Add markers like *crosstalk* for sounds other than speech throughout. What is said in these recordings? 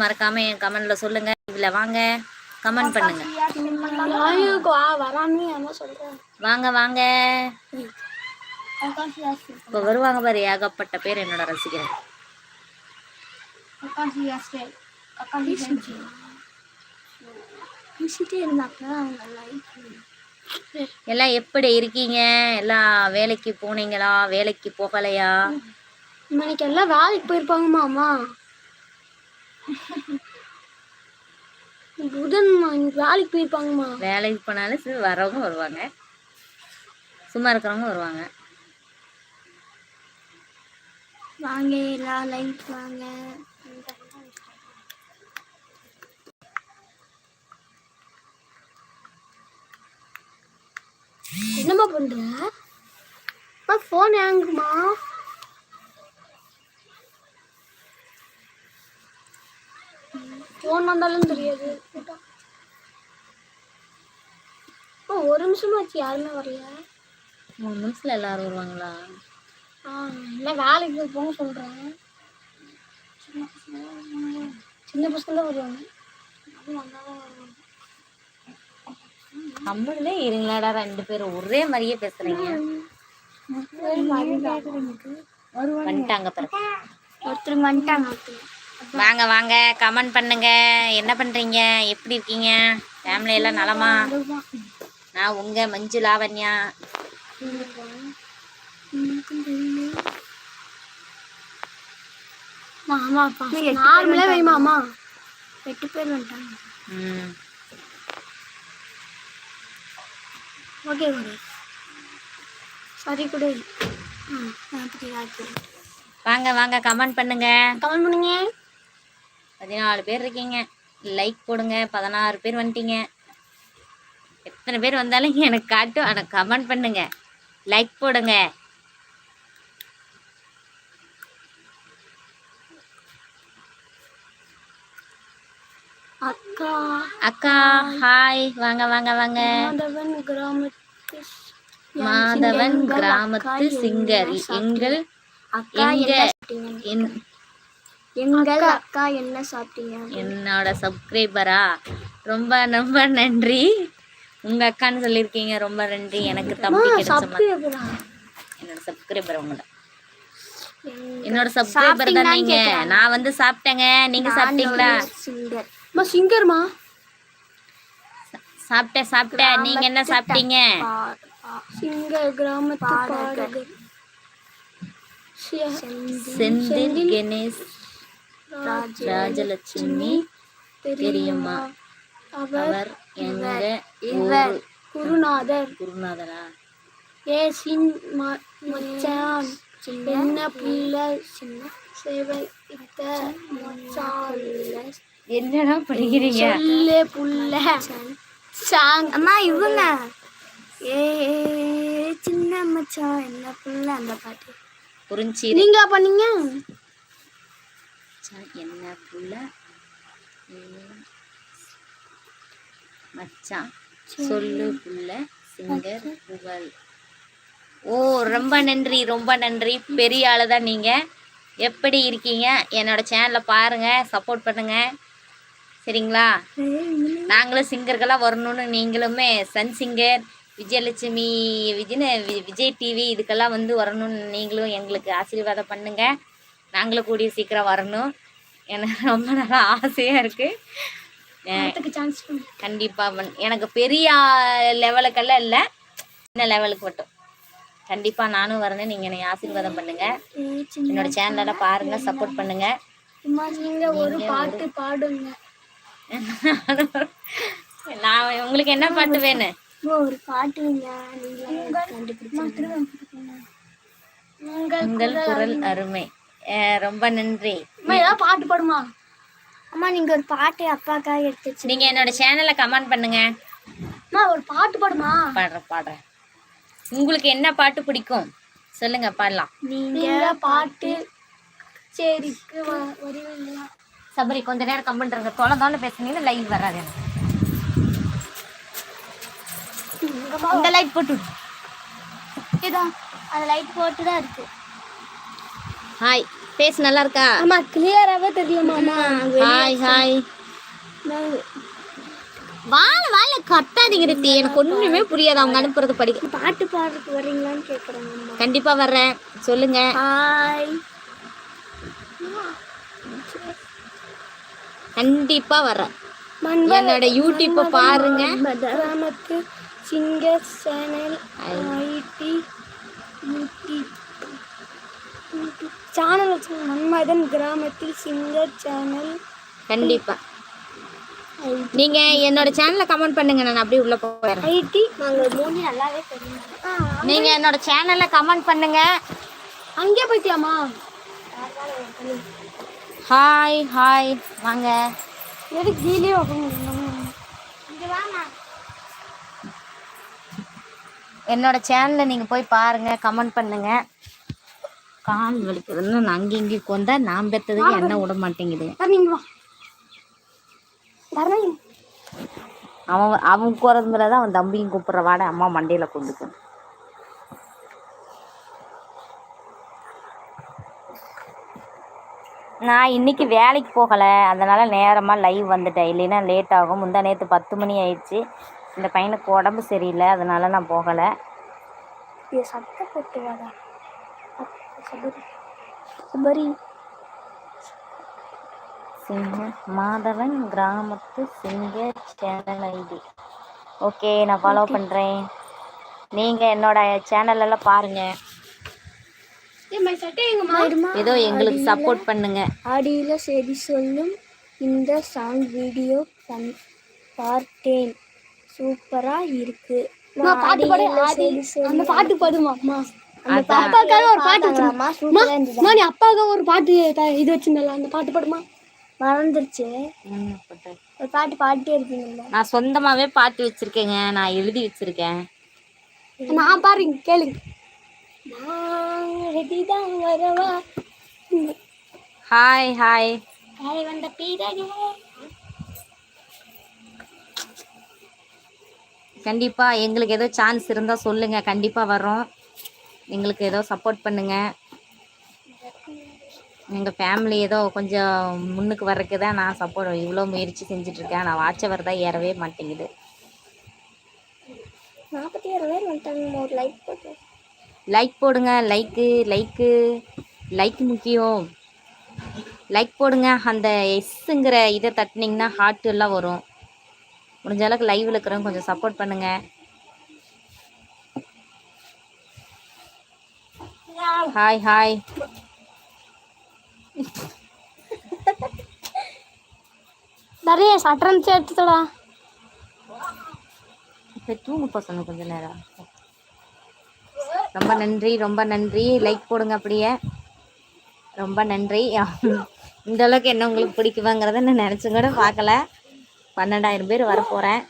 மறக்காம என் கமெண்ட்ல சொல்லுங்க. இதுல வாங்க. கமெண்ட் பண்ணுங்க. வாங்க வாங்க. இப்போ வருவாங்க பாரு ஏகப்பட்ட பேர் என்னோட லைஃப் எல்லாம் எப்படி இருக்கீங்க? எல்லாம் வேலைக்கு போனீங்களா? வேலைக்கு போகலையா? இன்னைக்கு எல்லாம் வேலைக்கு போயிருப்பாங்கம்மா அம்மா புதன்மா இன்னைக்கு வேலைக்கு போயிருப்பாங்கம்மா. வேலைக்கு போனாலும் சரி வரவங்க வருவாங்க. சும்மா இருக்கிறவங்க வருவாங்க. வாங்க எல்லாம் லைஃப் வாங்க. என்னம்மா பண்ற? ஃபோன் ஏங்குமா ஃபோன் வந்தாலும் தெரியாது. ஓ ஒரு நிமிஷமாச்சு யாருமே வரல. மூணு நிமிஷத்துல எல்லாரும் வருவாங்களா? ஆ இல்லை வேலைக்கு போக சொல்கிறேன் சின்ன பசங்க வருவாங்க. சின்ன பசங்க தான் வருவாங்க. அதுவும் வந்தாலும் வருவாங்க. நம்மளே இருங்களாடா ரெண்டு பேரும். ஒரே மாதிரியே பேசுறீங்க. வந்துட்டாங்க பிறகு ஒருத்தருங்க வந்துட்டாங்க. ஒருத்தருங்க வாங்க வாங்க. கமெண்ட் பண்ணுங்க. என்ன பண்றீங்க? எப்படி இருக்கீங்க? ஃபேமிலி எல்லாம் நலமா? நான் உங்க மஞ்சு லாவண்யா. அம்மா. எட்டு பேர் வந்துட்டாங்க. ம். ஓகே குடு சரி ம் பேர் வாங்க வாங்க. கமெண்ட் பண்ணுங்க. கமெண்ட் பண்ணுங்க. பதினாலு பேர் இருக்கீங்க. லைக் போடுங்க. பதினாறு பேர் வந்துட்டீங்க. எத்தனை பேர் வந்தாலும் எனக்கு காட்டும் ஆனால் கமெண்ட் பண்ணுங்க. லைக் போடுங்க. அக்கா. அக்கா ஹாய் வாங்க வாங்க வாங்க. மாதவன் கிராமத்து மாதவன் கிராமத்து சிங்கர். எங்கள் எங்க எங்கள் அக்கா. என்ன சாப்பிட்டீங்க? என்னோட சப்ஸ்கிரைபரா ரொம்ப ரொம்ப நன்றி. உங்க அக்கான்னு சொல்லியிருக்கீங்க ரொம்ப நன்றி. எனக்கு தம்பி கிடைச்ச என்னோட சப்ஸ்கிரைபர் உங்களோட. என்னோட சப்ஸ்கிரைபர் தான் நீங்க நான் வந்து சாப்பிட்டேங்க. நீங்க சாப்பிட்டீங்களா? சிங்கர் அம்மா சிங்கர்மா சாப்பிட்டேன் சாப்பிட்டேன். நீங்க என்ன சாப்பிட்டீங்க? சிங்கர் கிராமத்து பாடகர். செந்தில் கணேஷ். ராஜலட்சுமி தெரியுமா அவர் எங்க ஊரு? குருநாதர். குருநாதரா? ஏ சின் மச்சான். என்ன புள்ள. சின்ன சேவை இத்த மச்சான். என்னடா படிக்கிறீங்க? சொல்லு புள்ள. சாங் அம்மா இவங்க. ஏ சின்ன மச்சான் என்ன புள்ள அந்த பாட்டு? புரிஞ்சி நீங்க பண்ணீங்க? என்ன புள்ள. மச்சான். சொல்லு புள்ள சிங்கர் புகழ். ஓ ரொம்ப நன்றி ரொம்ப நன்றி. பெரிய ஆளு தான் நீங்க. எப்படி இருக்கீங்க? என்னோட சேனலை பாருங்க சப்போர்ட் பண்ணுங்க. சரிங்களா? நாங்களும் சிங்கர்களாக வரணும்னு நீங்களுமே Sun singer Vijayalakshmi Vijay Vijay TV இதுக்கெல்லாம் வந்து வரணும்னு நீங்களும் எங்களுக்கு ஆசீர்வாதம் பண்ணுங்க. நாங்களும் கூடிய சீக்கிரம் வரணும். எனக்கு ரொம்ப நல்லா ஆசையாக இருக்குது சான்ஸ் கண்டிப்பாக எனக்கு பெரிய லெவலுக்கெல்லாம் இல்லை. சின்ன லெவலுக்கு மட்டும். கண்டிப்பாக நானும் வரணும் நீங்கள் என்னை ஆசீர்வாதம் பண்ணுங்கள் என்னோட சேனலெல்லாம் பாருங்கள் சப்போர்ட் பண்ணுங்கள் ஒரு பாட்டு பாடுங்க. *laughs* நான் உங்களுக்கு என்ன பாட்டு வேணும்? ஒரு கண்டுபிடிச்சு உங்கள் குரல் அருமை. ரொம்ப நன்றி. அம்மா ஏதாவது பாட்டு பாடுமா? அம்மா நீங்க ஒரு பாட்டு அப்பாக்காக எடுத்து நீங்க என்னோட சேனலை கமெண்ட் பண்ணுங்க. அம்மா ஒரு பாட்டு பாடுமா? பாடுறேன் பாடுறேன். உங்களுக்கு என்ன பாட்டு பிடிக்கும்? சொல்லுங்க பாடலாம். நீங்க பாட்டு சரிக்கு வருவீங்களா? சபரி கொஞ்ச நேரம் கமெண்ட் இருங்க தொலை தொலை பேசுனீங்கன்னா லைவ் வராது. இந்த லைட் போட்டு. இதான் அந்த லைட் போட்டு தான் இருக்கு. ஹாய் ஃபேஸ் நல்லா இருக்கா ஆமா கிளியராகவே தெரியுமாம்மா ஹாய் ஹாய் வாழ வாழ கத்தாதீங்க ரித்தி. எனக்கு ஒண்ணுமே புரியாது. அவங்க அனுப்புறது படிக்க. பாட்டு பாடுறதுக்கு வர்றீங்களான்னு கேட்குறாங்கம்மா கண்டிப்பா வர்றேன். சொல்லுங்க. ஹாய் கண்டிப்பா வர்றேன். என்னோட யூடியூப்பை பாருங்க. கிராமத்து singer channel ID YouTube channel Manmadhan கிராமத்தில் சிங்கர் சேனல் கண்டிப்பா. நீங்க என்னோட சேனல்ல கமெண்ட் பண்ணுங்க. நான் அப்படியே உள்ள போறேன் ஐடி. நாங்கள் மூணு நல்லாவே தெரியும். நீங்க என்னோட சேனல்ல கமெண்ட் பண்ணுங்க. அங்கே போய்த்தியாமா ஹாய் ஹாய் வாங்க. எது கீழே என்னோட சேனல்ல நீங்க போய் பாருங்க. கமெண்ட் பண்ணுங்க. கால் வலிக்குதுன்னு நான் அங்கே இங்கே கொண்டா நான் பெற்றதுக்கு என்ன விட மாட்டேங்குது? அவன் அவன் குறதுங்கிறத அவன் தம்பியும் கூப்பிட்ற வாட அம்மா மண்டையில் கொண்டுக்கும் நான் இன்னைக்கு வேலைக்கு போகலை. அதனால நேரமாக லைவ் வந்துட்டேன். இல்லைன்னா லேட் ஆகும். முந்தா நேற்று பத்து மணி ஆயிடுச்சு. இந்த பையனுக்கு உடம்பு சரியில்லை. அதனால நான் போகலை. சட்டை போட்டு சபரி சபரி சிங்க மாதவன் கிராமத்து சிங்கர் சேனல் ஐடி. ஓகே நான் ஃபாலோ பண்ணுறேன் நீங்கள் என்னோட சேனல் எல்லாம் பாருங்கள் சட்டை எங்கம்மா ஏதோ எங்களுக்கு சப்போர்ட் பண்ணுங்க. ஆடியில் செய்தி சொல்லும் இந்த சாங் வீடியோ பண் பார்த்தேன். சூப்பரா இருக்கு. பாட்டு பாடு. அந்த பாட்டு பாடுமா அப்பாவுக்காக ஒரு பாட்டு வச்சிருந்தா. நீ அப்பாவுக்கு ஒரு பாட்டு இது வச்சிருந்தல அந்த பாட்டு பாடுமா? மறந்துருச்சு. ஒரு பாட்டு பாடிட்டே இருக்கீங்கல்ல நான் சொந்தமாவே பாட்டு வச்சிருக்கேங்க. நான் எழுதி வச்சிருக்கேன். நான் பாருங்க கேளுங்க நான் ரெடி தான் வரவா? ஹாய் ஹாய் காலை வந்த பீரகே கண்டிப்பா எங்களுக்கு ஏதோ சான்ஸ் இருந்தா சொல்லுங்க. கண்டிப்பா வரோம் எங்களுக்கு ஏதோ சப்போர்ட் பண்ணுங்க. எங்கள் ஃபேமிலி ஏதோ கொஞ்சம் முன்னுக்கு வர்றதுக்கு தான் நான் சப்போர்ட் இவ்வளோ முயற்சி செஞ்சுட்டு இருக்கேன் நான் வாட்சவர் தான் ஏறவே மாட்டேங்குது. நாற்பத்தி ஆறு பேர் வந்துட்டாங்க ஒரு லைக் போட்டு. லைக் போடுங்க லைக்கு லைக்கு லைக் முக்கியம். லைக் போடுங்க அந்த எஸ்ஸுங்கிற இதை தட்டினீங்கன்னா ஹார்ட் எல்லாம் வரும். முடிஞ்ச அளவுக்கு லைவ்ல இருக்கிறவங்க கொஞ்சம் சப்போர்ட் பண்ணுங்க. ஹாய் ஹாய் நிறைய சட்டம் சேர்த்துடா இப்போ தூங்கு பசங்க கொஞ்ச நேரம். ரொம்ப நன்றி ரொம்ப நன்றி. லைக் போடுங்க அப்படியே. ரொம்ப நன்றி. இந்த அளவுக்கு என்ன உங்களுக்கு பிடிக்குவாங்கிறத நான் நினச்சும் கூட பார்க்கல. பன்னெண்டாயிரம் பேர் வரப்போகிறேன்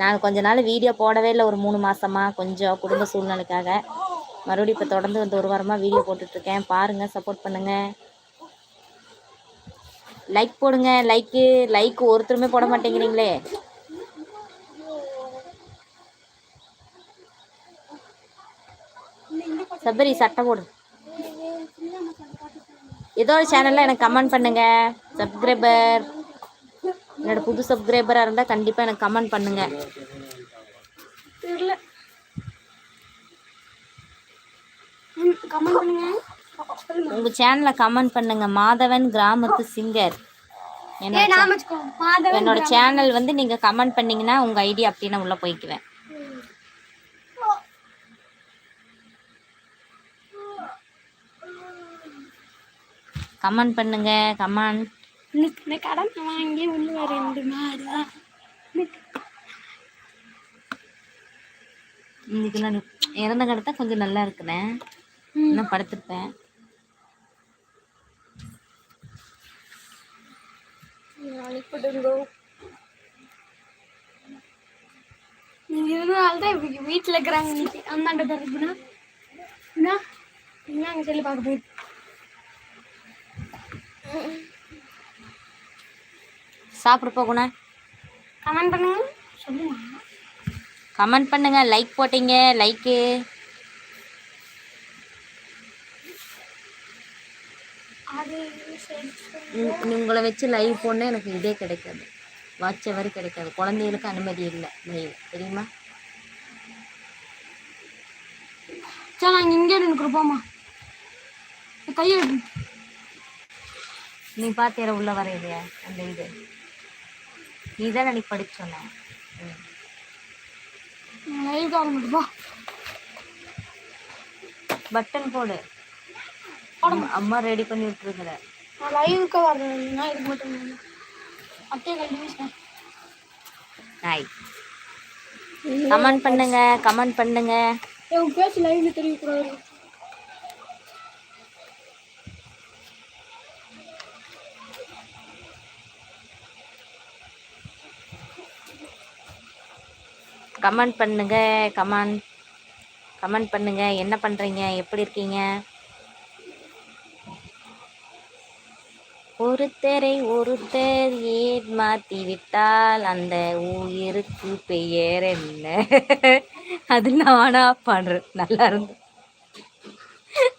நான் கொஞ்ச நாள் வீடியோ போடவே இல்லை ஒரு மூணு மாசமா கொஞ்சம் குடும்ப சூழ்நிலைக்காக. மறுபடியும் இப்போ தொடர்ந்து வந்து ஒரு வாரமாக வீடியோ போட்டுட்ருக்கேன். பாருங்கள் சப்போர்ட் பண்ணுங்கள் லைக் போடுங்க லைக்கு லைக் ஒருத்தருமே போட மாட்டேங்கிறீங்களே. சபரி சட்டை போடு. ஏதோ ஒரு சேனலில் எனக்கு கமெண்ட் பண்ணுங்க. சப்ஸ்கிரைபர் என்னோட புது சப்ஸ்கிரைபராக இருந்தால் கண்டிப்பாக எனக்கு கமெண்ட் பண்ணுங்க. தெரியல. கமெண்ட் பண்ணுங்க. உங்க சேனல்ல கமெண்ட் பண்ணுங்க. மாதவன் கிராமத்து சிங்கர் என்னோட சேனல் வந்து நீங்க கமெண்ட் பண்ணீங்கன்னா உங்க ஐடி அப்படியே நான் உள்ள போய்க்குவேன். கமெண்ட் பண்ணுங்க. கமெண்ட் இந்த கடன் வாங்கி உள்ள ரெண்டு மாடு இன்னைக்கு. நான் இறந்த கடத்த கொஞ்சம் நல்லா இருக்கிறேன் இன்னும் படுத்திருப்பேன். நாளைக்கு போட்டுங்கோ நீங்க இருந்தனால தான் இப்படி வீட்டில் இருக்கிறாங்க. இன்னைக்கு அந்தாண்ட தரப்புனா என்ன என்ன அங்கே சொல்லி பார்க்க சாப்பிட போகணும் கமெண்ட் பண்ணுங்க. சொல்லுங்க. கமெண்ட் பண்ணுங்க. லைக் போட்டீங்க. லைக்கு உங்களை வச்சு லைவ் போனால் எனக்கு இதே கிடைக்காது. வாட்ச் வரை கிடைக்காது. குழந்தைகளுக்கு அனுமதி இல்லை லைவ் தெரியுமா? சரி நாங்கள் இங்கே நின்று போமா கையை நீ பார்த்தேற உள்ள வரையிலையா அந்த இது. நீ தான் அன்னைக்கு படிச்சு சொன்ன. ம். லைவ் போ பட்டன் போடு. அம்மா- ரெடி பண்ணி விட்டுருக்குற நான் லைவுக்கு வரேன் நான் இதுக்கு மட்டும் அத்தையை கல்வி நாய் கமெண்ட் பண்ணுங்க கமெண்ட் பண்ணுங்க. உன் பேச்சு லைவ்ல தெரியக்கூடாது. கமெண்ட் பண்ணுங்க கமெண்ட் கமெண்ட் பண்ணுங்க என்ன பண்றீங்க எப்படி இருக்கீங்க? ஒருத்தரை ஒருத்தர் ஏமாத்தி விட்டால் அந்த உயிருக்கு பெயர் என்ன? அது நானா பாடுறேன் நல்லா இருந்து.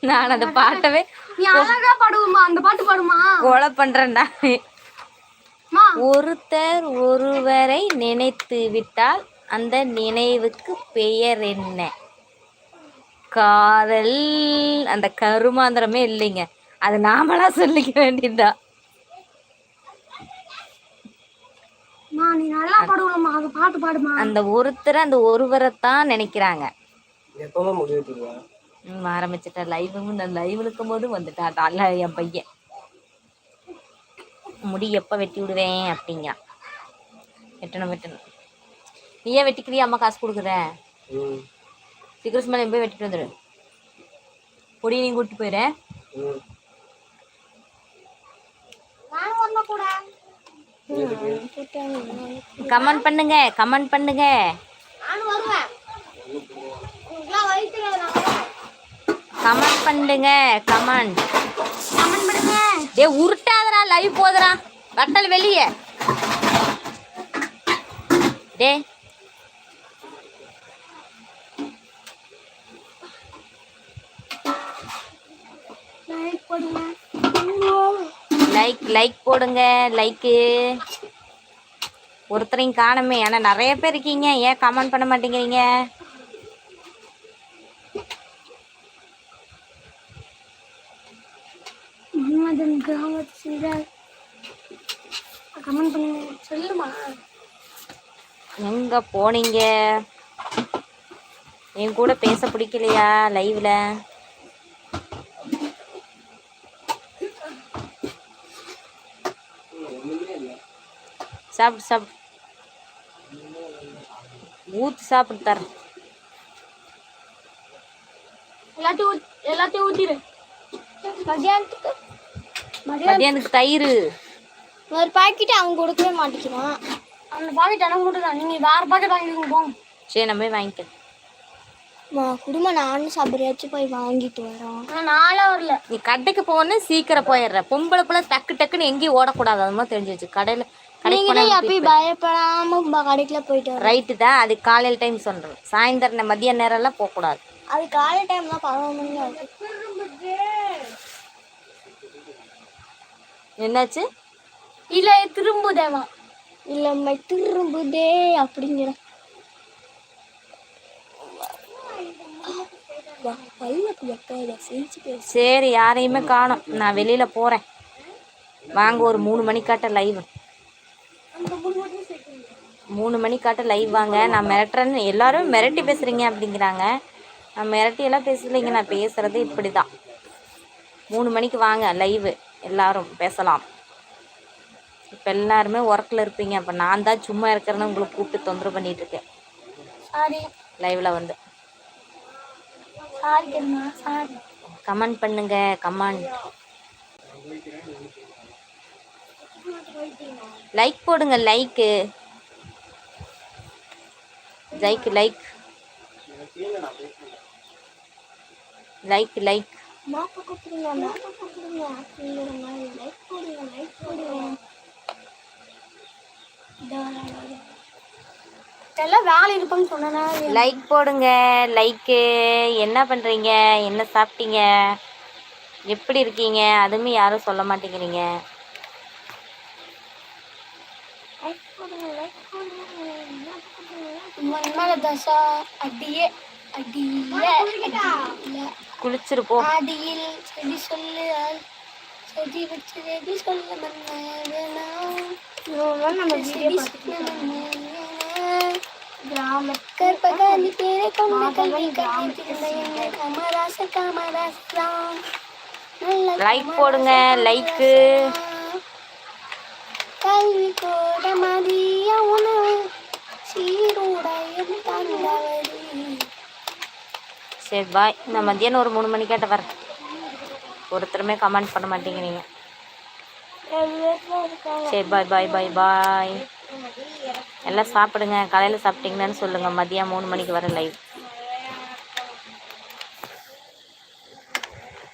நான் அந்த பாட்டவே நீ அழகா பாடுவோமா அந்த பாட்டு பாடுமா? கொலை பண்றேன்டா. ஒருத்தர் ஒருவரை நினைத்து விட்டால் அந்த நினைவுக்கு பெயர் என்ன? காதல். அந்த கருமாந்திரமே இல்லைங்க. அது நாமளா சொல்லிக்க வேண்டியதுதான். நீ நல்லா பாடுவலம்மா அந்த பாட்டு பாடுமா? அந்த ஒருத்தர் அந்த ஒருவரை தான் நினைக்கிறாங்க. எப்பவுமே முடிவு ம், ஆரம்பிச்சிட்டா லைவும் நான் லைவ் இருக்கும் போது வந்துட்டா அல்ல என் பையன். முடி எப்போ வெட்டி விடுவேன் அப்படிங்கிறான். வெட்டணும் வெட்டணும். நீ ஏன் வெட்டிக்கிறியா அம்மா காசு கொடுக்குற? ம். சிக்கரஸ் மேலே போய் வெட்டிட்டு வந்துடு பொடி நீ கூட்டிட்டு போயிடு ம். கமெண்ட் பண்ணுங்க கமெண்ட் பண்ணுங்க. கமெண்ட் பண்ணுங்க கமெண்ட். கமெண்ட் பண்ணுங்க. டே உருட்டாதடா லைவ் போதுடா. கட்டல் வெளியே. டே லைக் போடுங்க லைக் லைக் போடுங்க லைக்கு ஒருத்தரையும் காணுமே. ஆனால் நிறைய பேர் இருக்கீங்க. ஏன் கமெண்ட் பண்ண மாட்டேங்கிறீங்க? முகமதன் கிராமத்து சிங்கர் கமெண்ட் பண்ணுங்க. சொல்லுமா? எங்க போனீங்க? என் கூட பேச பிடிக்கலையா லைவ்ல சாப்பிட்டு சாப்பிட்டு ஊத்து சாப்பிட்டு தரேன். எல்லாத்தையும் எல்லாத்தையும் ஊத்திடு. மதியானத்துக்கு? மதியானத்துக்கு தயிர். ஒரு பாக்கெட் அவன் கொடுக்கவே மாட்டேங்கிறான். அந்த பாக்கெட் எனக்கு தான் நீங்கள் வேறு பாக்கெட் வாங்கிக்கோங்க போங்க. சரி நம்ம போய் வாங்கிக்க குடும்பம் நானும் சபரியாச்சும் போய் வாங்கிட்டு வரோம் நாளே வரல. நீ கடைக்கு போகணும் சீக்கிரம் போயிடுற. பொம்பளை பிள்ளை டக்கு டக்குன்னு எங்கேயும் ஓடக்கூடாது. அது மாதிரி தெரிஞ்சு வச்சு. கடையில் நீங்களே எப்பயும் பயப்படாம கடைக்குள்ள போயிட்டு ரைட்டு தான். அது காலையில் டைம் சொல்கிறேன் சாயந்தரம் மதிய நேரம்லாம் போகக்கூடாது அது காலை டைம் தான் பதினொன்று மணி ஆகுது என்னாச்சு? இல்லை திரும்புதேவா இல்லம்மா திரும்புதே அப்படிங்கிற. சரி யாரையுமே காணோம். நான் வெளியில் போகிறேன் வாங்க ஒரு மூணு மணிக்காட்ட லைவ் மூணு மணிக்காட்ட லைவ் வாங்க. நான் மிரட்டுறேன்னு எல்லாரும் மிரட்டி பேசுகிறீங்க அப்படிங்கிறாங்க. நான் மிரட்டி எல்லாம் பேசலைங்க நான் பேசுகிறது இப்படி தான் மூணு மணிக்கு வாங்க லைவு எல்லாரும் பேசலாம். இப்போ எல்லாருமே ஒர்க்கில் இருப்பீங்க. அப்போ நான் தான் சும்மா இருக்கிறேன்னு உங்களுக்கு கூப்பிட்டு தொந்தரவு பண்ணிட்டு இருக்கேன். லைவில் வந்து. கமெண்ட் பண்ணுங்க கமெண்ட் லைக் போடுங்க like like like like like like போடுங்க லைக்கு என்ன? பண்ணுறீங்க என்ன சாப்பிட்டீங்க? எப்படி இருக்கீங்க? அதுவுமே யாரும் சொல்ல மாட்டேங்கிறீங்க. மண்மல தசா அடியே அடியே அடியே. குளிச்சிரு போ ஆடியில் செடி சொல்லு செடி வச்சு செடி சொல்ல கற்பகாலி பேரை கொண்ட கல்வி என்ன கமராச கமராசாம் நல்ல லைக் போடுங்க லைக்கு கல்வி கூட தந்தவரி சரி பாய் நான் மத்தியானம் ஒரு மூணு மணிக்காட்ட வரேன் ஒருத்தருமே கமெண்ட் பண்ண மாட்டேங்கிறீங்க. சரி பாய் பாய் பாய் பாய் எல்லாம் சாப்பிடுங்க. காலையில் சாப்பிட்டீங்கன்னு சொல்லுங்கள் மதியம் மூணு மணிக்கு வரேன் லைவ்